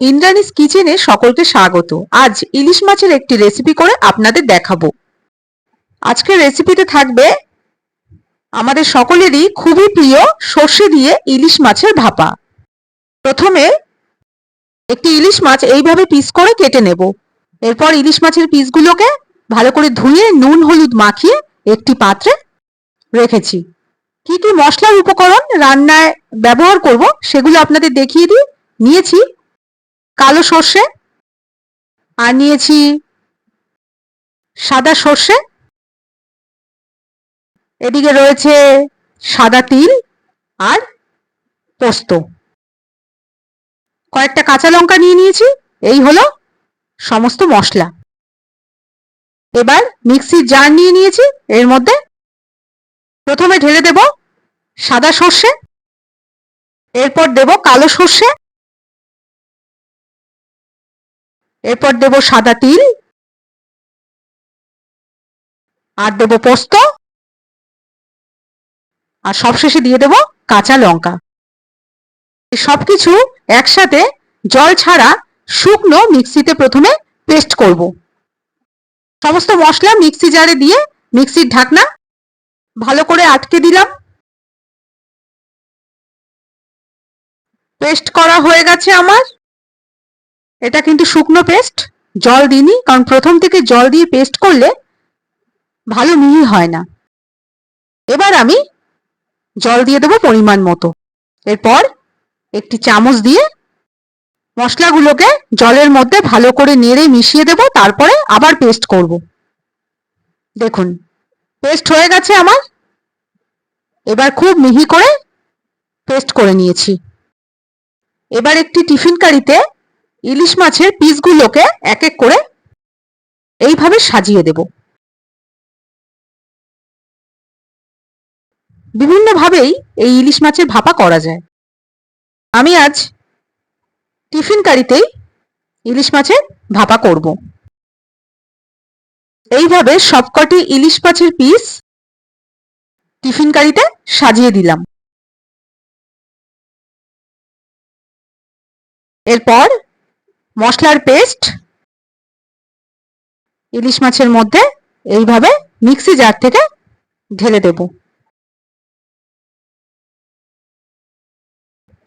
ইন্দ্রানিস কিচেনে সকলকে স্বাগত। আজ ইলিশ মাছের একটি রেসিপি করে আপনাদের দেখাবো। আজকের রেসিপিতে থাকবে আমাদের সকলেরই খুবই প্রিয় সর্ষে দিয়ে ইলিশ মাছের ভাপা। প্রথমে একটি ইলিশ মাছ এইভাবে পিস করে কেটে নেব। এরপর ইলিশ মাছের পিসগুলোকে ভালো করে ধুয়ে নুন, হলুদ মাখিয়ে একটি পাত্রে রেখেছি। কি কি মশলার উপকরণ রান্নায় ব্যবহার করব সেগুলো আপনাদের দেখিয়ে দিই। নিয়েছি কালো সর্ষে আর নিয়েছি সাদা সর্ষে। এদিকে রয়েছে সাদা তিল আর পোস্ত। কয়েকটা কাঁচা লঙ্কা নিয়ে নিয়েছি, এই হলো সমস্ত মশলা। এবার মিক্সির জার নিয়ে নিয়েছি, এর মধ্যে প্রথমে ঢেলে দেব সাদা সর্ষে, এরপর দেব কালো সর্ষে এরপর দেব সাদা তিল। আর দেব পোস্ত। আর সবশেষে দিয়ে দেব কাঁচা লঙ্কা। সবকিছু একসাথে জল ছাড়া শুকনো মিক্সিতে প্রথমে পেস্ট করব। সমস্ত মশলা মিক্সি জারে দিয়ে মিক্সির ঢাকনা ভালো করে আটকে দিলাম। পেস্ট করা হয়ে গেছে আমার। এটা কিন্তু শুকনো পেস্ট জল দিইনি, কারণ প্রথম থেকে জল দিয়ে পেস্ট করলে ভালো মিহি হয় না। এবার আমি জল দিয়ে দেবো পরিমাণ মতো। এরপর একটি চামচ দিয়ে মশলাগুলোকে জলের মধ্যে ভালো করে নেড়ে মিশিয়ে দেব, তারপরে আবার পেস্ট করব। দেখুন পেস্ট হয়ে গেছে আমার। এবার খুব মিহি করে পেস্ট করে নিয়েছি। এবার একটি টিফিন কারিতে ইলিশ মাছের পিসগুলোকে এক এক করে এইভাবে সাজিয়ে দেব। বিভিন্নভাবেই এই ইলিশ মাছের ভাপা করা যায়। আমি আজ টিফিন কারিতেই ইলিশ মাছের ভাপা করব। এইভাবে সবকটি ইলিশ মাছের পিস টিফিন কারিতে সাজিয়ে দিলাম। এরপর মশলার পেস্ট ইলিশ মাছের মধ্যে এইভাবে মিক্সি জার থেকে ঢেলে দেব।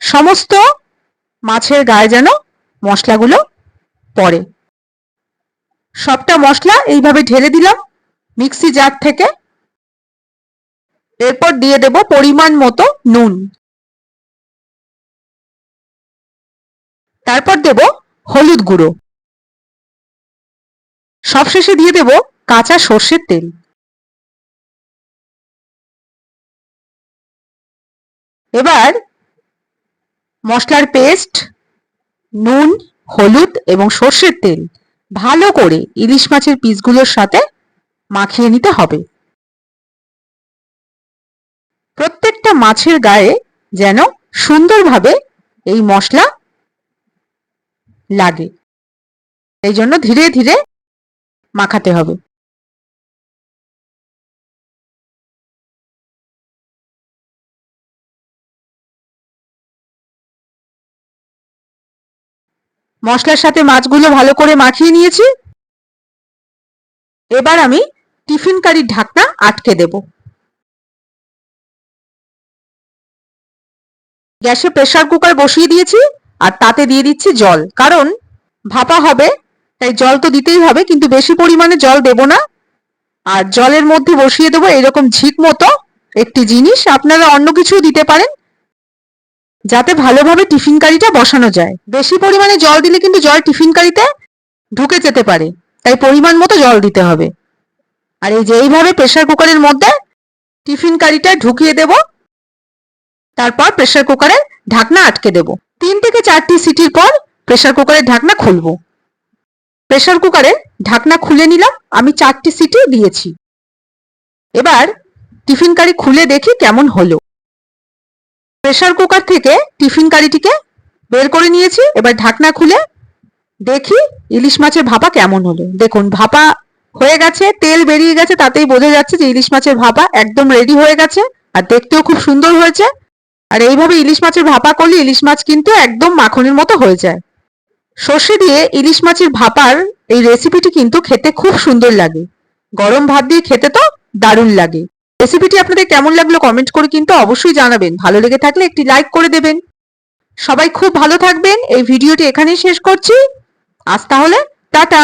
সমস্ত মাছের গায়ে যেন মশলাগুলো পড়ে। সবটা মশলা এইভাবে ঢেলে দিলাম মিক্সি জার থেকে। এরপর দিয়ে দেব পরিমাণ মতো নুন। তারপর দেব হলুদ গুঁড়ো। সবশেষে দিয়ে দেব কাঁচা সর্ষের তেল। এবার মশলার পেস্ট, নুন, হলুদ এবং সর্ষের তেল ভালো করে ইলিশ মাছের পিসগুলোর সাথে মাখিয়ে নিতে হবে। প্রত্যেকটা মাছের গায়ে যেন সুন্দরভাবে এই মশলা লাগে। এই জন্য ধীরে ধীরে মাখাতে হবে। মশলার সাথে মাছগুলো ভালো করে মাখিয়ে নিয়েছি। এবার আমি টিফিন কারির ঢাকনা আটকে দেব। গ্যাসে প্রেসার কুকার বসিয়ে দিয়েছি। আর তাতে দিয়ে দিচ্ছি জল। কারণ ভাপা হবে, তাই জল তো দিতেই হবে, কিন্তু বেশি পরিমাণে জল দেব না। আর জলের মধ্যে বসিয়ে দেবো এরকম ঝিক মতো একটি জিনিস। আপনারা অন্য কিছু দিতে পারেন, যাতে ভালোভাবে টিফিন কারিটা বসানো যায়। বেশি পরিমাণে জল দিলে কিন্তু জল টিফিন কারিতে ঢুকে যেতে পারে, তাই পরিমাণ মতো জল দিতে হবে। আর এই যে এইভাবে প্রেসার কুকারের মধ্যে টিফিন কারিটা ঢুকিয়ে দেব, তারপর প্রেশার কুকারে ঢাকনা আটকে দেব। তিন থেকে চারটি সিটির পর প্রেসার কুকারের ঢাকনা খুলবো। প্রেসার কুকারের ঢাকনা খুলে নিলাম, আমি চারটি সিটি দিয়েছি। এবার টিফিন কারি খুলে দেখি কেমন হলো। প্রেসার কুকার থেকে টিফিন কারিটিকে বের করে নিয়েছি, এবার ঢাকনা খুলে দেখি ইলিশ মাছের ভাপা কেমন হলো। দেখুন, ভাপা হয়ে গেছে, তেল বেরিয়ে গেছে, তাতেই বোঝা যাচ্ছে যে ইলিশ মাছের ভাপা একদম রেডি হয়ে গেছে, আর দেখতেও খুব সুন্দর হয়েছে। আর এইভাবে ইলিশ মাছের ভাপা করলে ইলিশ মাছ কিন্তু একদম মাখনের মতো হয়ে যায়। সর্ষে দিয়ে ইলিশ মাছের ভাপার এই রেসিপিটি কিন্তু খেতে খুব সুন্দর লাগে। গরম ভাত দিয়ে খেতে তো দারুণ লাগে। রেসিপিটি আপনাদের কেমন লাগল কমেন্ট করে কিন্তু অবশ্যই জানাবেন। ভালো লেগে থাকলে একটি লাইক করে দেবেন। সবাই খুব ভালো থাকবেন। এই ভিডিওটি এখানেই শেষ করছি। আজ তাহলে, টাটা!